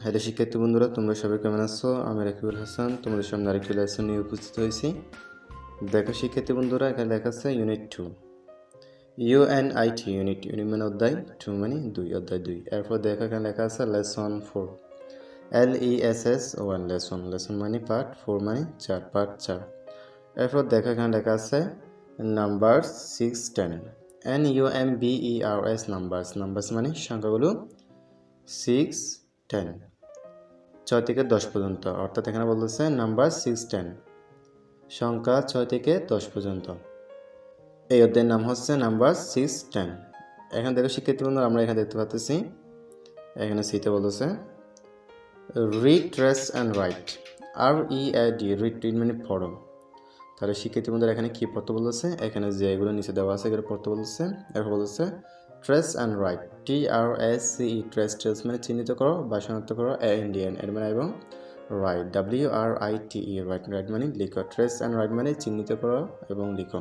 Hello শিক্ষার্থী বন্ধুরা, তোমরা সবাই কেমন আছো? আমি রাকিবুল হাসান, তোমাদের সামনে আরেকটি লেসন নিয়ে উপস্থিত হয়েছি। দেখো শিক্ষার্থী বন্ধুরা, এখানে লেখা আছে unit two U N I T unit unit মানে অধ্যায় টু মানে দুই, অধ্যায় দুই। এরপর দেখো এখানে লেখা আছে lesson four L E S S one lesson lesson মানে পার্ট ফোর মানে চার পার্ট চার। এরপর দেখো এখানে লেখা আছে number six ten N U M B E R S numbers numbers মানে সংখ্যাগুলো সিক্স টেন ছয় থেকে দশ পর্যন্ত, অর্থাৎ এখানে বলতেছে নাম্বার সিক্স টেন সংখ্যা ছয় থেকে দশ পর্যন্ত। এই অধ্যায়ের নাম হচ্ছে নাম্বার সিক্স টেন এখানে দেখো শিক্ষার্থী বন্ধুরা, আমরা এখানে দেখতে পাচ্ছি এখানে সিতে বলতেছে read trace and write R E A D read read মানে পড়ো। তাহলে শিক্ষার্থী বন্ধুরা, এখানে কি পড়তে বলতেছে? এখানে যে এগুলো নিচে দেওয়া আছে, এগুলো পড়তে বলতেছে। এরপর বলতেছে trace and write T R S C E trace trace মানে চিহ্নিত করো বা শনাক্ত করো এ ইন্ডিয়ান এর মানে এবং write W R I T E write write মানে লিখো। ট্রেস অ্যান্ড রাইট মানে চিহ্নিত করো এবং লিখো।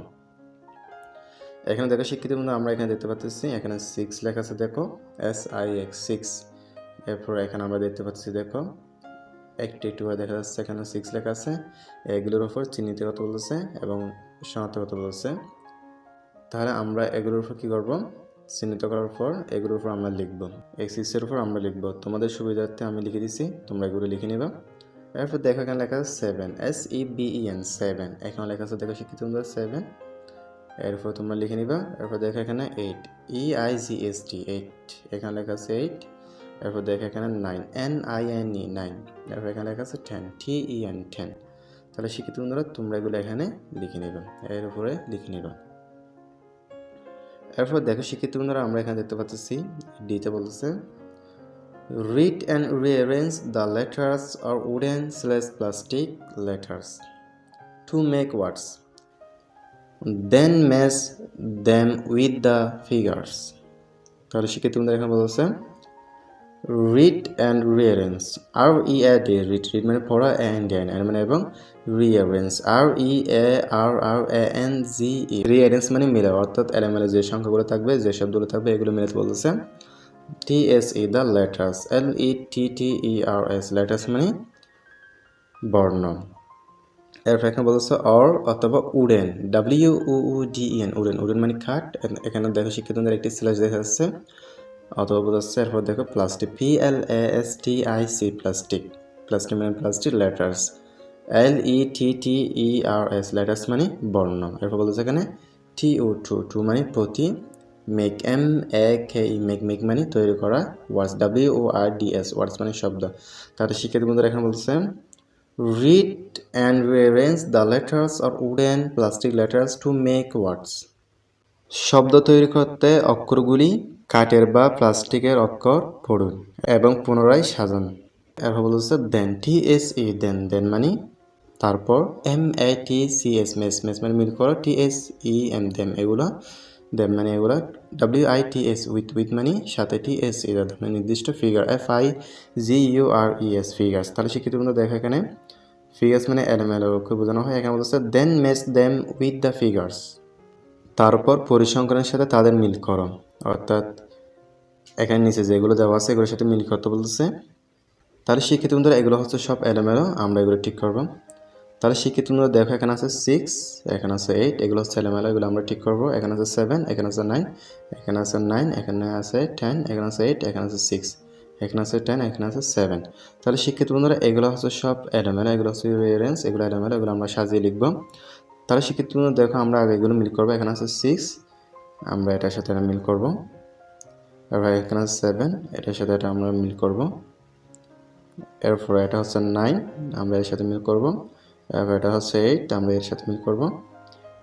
এখানে দেখো শিক্ষিত বন্ধু, আমরা এখানে দেখতে পাচ্ছি এখানে সিক্স লেখা আছে, দেখো। এস আই এক্স সিক্স এরপর এখানে আমরা দেখতে পাচ্ছি দেখো। একটি করে দেখা যাচ্ছে, এখানে সিক্স লেখা আছে। এগুলোর উপর চিহ্নিত কথা বলতেছে এবং শনাক্ত কথা বলতেছে। তাহলে আমরা এগুলোর উপর কী করব? চিহ্নিত করার পর এগুলোর উপর আমরা লিখব। এই সিক্সের উপর আমরা লিখব। তোমাদের সুবিধার্থে আমি লিখে দিছি, তোমরা এগুলো লিখে নিবা। এরপর দেখো এখানে লেখা আছে seven S E B E N seven এখানে লেখা আছে, দেখো শিক্ষিত সেভেন এরপর তোমরা লিখে নিবা। এরপর দেখো এখানে eight E I G S T eight এখানে লেখা আছে এইট এরপর দেখো এখানে nine N I N E nine এরপর এখানে লেখা আছে ten T E N ten তাহলে শিক্ষিত বন্ধুরা, তোমরা এগুলো এখানে লিখে নেবে। এর উপরে লিখে নিবা। এরপর দেখো শিক্ষিত বন্ধুরা, আমরা এখানে দেখতে পাচ্ছি ডিতে বলতেছে read and rearrange the letters R wooden slates plastic letters to make words then match them with the figures তাহলে শিক্ষিত বন্ধুরা, এখানে বলতেছে read and rearrange R E A D read read মানে পড়া অ্যান্ড এন এর মানে এবং rearrange R E A R R A N G E rearrange মানে মিলে অর্থাৎ এলোমেলো যে সংখ্যাগুলো থাকবে, যে শব্দগুলো থাকবে, এগুলো মিলাতে বলতেছে T S E the letters L E T T E R S letters মানে বর্ণ, এরপর এখানে বলতেছে অর অথবা wooden W O D N wooden wooden মানে খাট, এখানে দেখো শিক্ষিতদের একটি স্ল্যাশ দেখা যাচ্ছে অথবা বোঝাচ্ছে এরপর দেখো plastic P L A S T I C plastic plastic মানে plastic letters L E T T E R S letters মানে বর্ণ। এরপর বলতেছে এখানে টি ও টু টু মানে প্রতি make M A K E make make মানে তৈরি করা words W O R D S words মানে শব্দ। তাহলে শিক্ষার্থী বন্ধুরা এখানে বলছে read and rearrange the letters or wooden plastic letters to make words শব্দ তৈরি করতে অক্ষরগুলি কাঠের বা প্লাস্টিকের অক্ষর পড়ুন এবং পুনরায় সাজান। এরপর বলছে দেন টি এস ই দেন দেন মানে তারপর M A T C S match match মানে মিল করো T S E M them এগুলো দেম মানে এগুলো W I T S with with মানে সাথে টি এস ই মানে নির্দিষ্ট figure F I G U R E S figures তাহলে শিক্ষিত বন্ধু দেখো এখানে ফিগার্স মানে এলোমেলোকে বোঝানো হয়। এখানে বলছে then match them with the figures তারপর পরিসংখ্যানের সাথে তাদের মিল করো অর্থাৎ এখানে নিচে যেগুলো দেওয়া আছে এগুলোর সাথে মিল করতে বলতেছে তাহলে শিক্ষিত বন্ধুরা এগুলো হচ্ছে সব এলোমেলো আমরা এগুলো ঠিক করব তাহলে শিক্ষিত বন্ধুরা দেখো এখানে আছে সিক্স এখানে আছে এইট এগুলো হচ্ছে এলোমেলো এগুলো আমরা ঠিক করব এখানে আছে সেভেন এখানে আছে নাইন এখানে আছে নাইন এখানে আছে টেন এখানে আছে এইট এখানে আছে সিক্স এখানে আছে টেন এখানে আছে সেভেন তাহলে শিক্ষিত বন্ধুরা এগুলো হচ্ছে সব এলোমেলো এগুলো হচ্ছে রিয়ারেন্স এগুলো এলোমেলো এগুলো আমরা সাজিয়ে লিখব তাহলে শিক্ষিত বন্ধুরা দেখো আমরা আগে এগুলো মিল করব। এখানে আছে সিক্স আমরা এটার সাথে এটা মিল করব। এবার এখানে আছে সেভেন এটার সাথে এটা আমরা মিল করব। এরপর এটা হচ্ছে নাইন আমরা এর সাথে মিল করব। এরপর এটা হচ্ছে এইট আমরা এর সাথে মিল করব।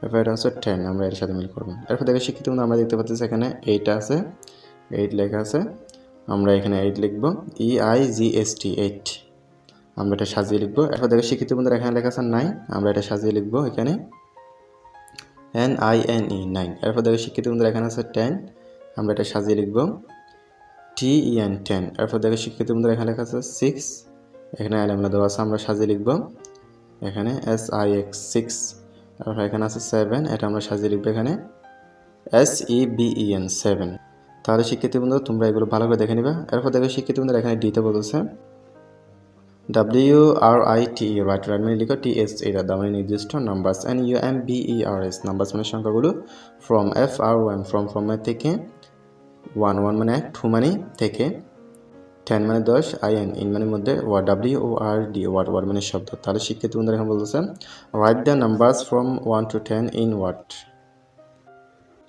এরপর এটা হচ্ছে টেন আমরা এর সাথে মিল করব। এরপর দেখে শিক্ষিত আমরা দেখতে পাচ্ছি এখানে এইট আছে। এইট লেখা আছে। আমরা এখানে এইট লিখব। E I G S T eight আমরা এটা সাজিয়ে লিখব। এরপর দেখে, শিক্ষিত বন্ধুরা, এখানে লেখা আছে নাইন আমরা এটা সাজিয়ে লিখব এখানে। N I N E nine এরপর দেখে, শিক্ষিত বন্ধুরা, এখানে আছে টেন আমরা এটা সাজিয়ে লিখব। টি ই এন টেন এরপর দেখে, শিক্ষিত বন্ধুরা, এখানে লেখা আছে সিক্স এখানে এলামেলা দেওয়া আছে, আমরা সাজিয়ে লিখব। এখানে এস আই এক্স সিক্স তারপর এখানে আছে সেভেন এটা আমরা সাজিয়ে লিখব এখানে। S E B E N seven তাহলে শিক্ষিত বন্ধুরা, তোমরা এগুলো ভালো করে দেখে নিবা। এরপর দেখো, শিক্ষিত বন্ধুরা, এখানে ডিতে বলতেছে। W R I T write write মানে লিখো টি এস এটা দাও মানে নির্দিষ্ট numbers N U M B E R S numbers মানে সংখ্যাগুলো from F R one from from থেকে ওয়ান ওয়ান মানে টু মানে থেকে টেন মানে দশ আই এন ইন মানে মধ্যে word W O R D word word মানে শব্দ। তাহলে শিক্ষিত বন্ধুরা এখন বলতেছে write the numbers from one to ten in word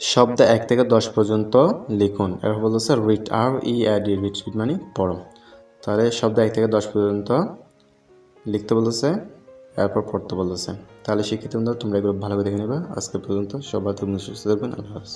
শব্দ এক থেকে দশ পর্যন্ত লিখুন। এরপর বলতেছে read R E R D read read মানে পড়ো। তাহলে শব্দ এক থেকে দশ পর্যন্ত লিখতে বলেছে এরপর পড়তে বলেছে তাহলে শিক্ষিত তোমরা এগুলো ভালো করে দেখে নেবে। আজকে পর্যন্ত সবাই তুমি সুস্থ থাকবেন, আল্লাহ হাফেজ।